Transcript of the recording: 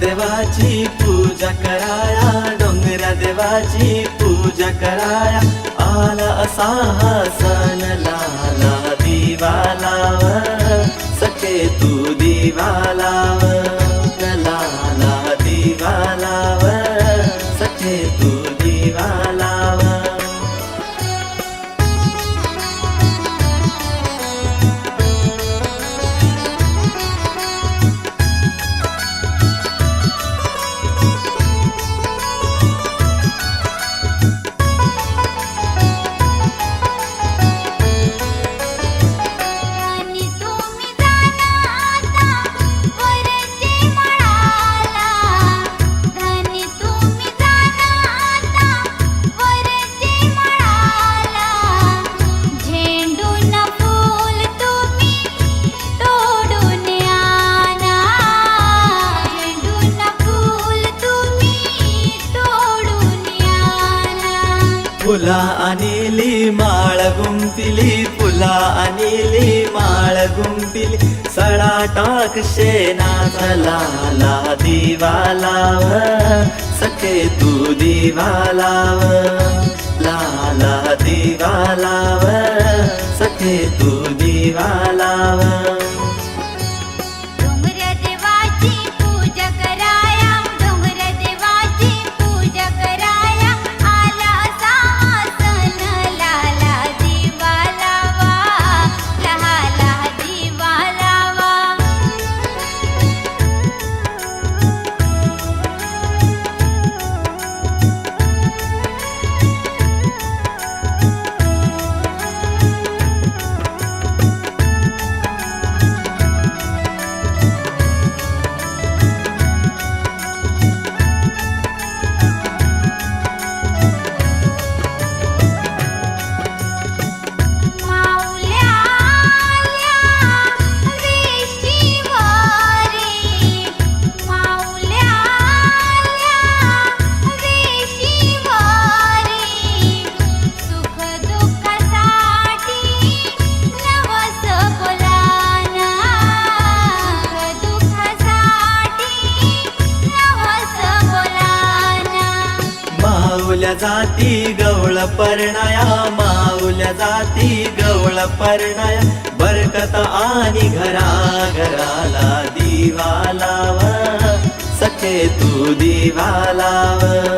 देवाची पूजा कराया डोंगरा देवाची पूजा कराया. आला असा हा सण लाला दिवा लाव सखे तू दिवा लाव लाला दिवा लाव सखे तू फुला आणली माळ गुंपिली फुला आणली माळ गुंपिली सडा टाक शेना झाला दिवा लाव सखे तू दिवा लाव. माऊल्या जाती गवळ पर्णया माऊल्या जाती गवळ पर्णया. बरकत आणि घरा घराला दिवा लाव सखे तू दिवा लाव.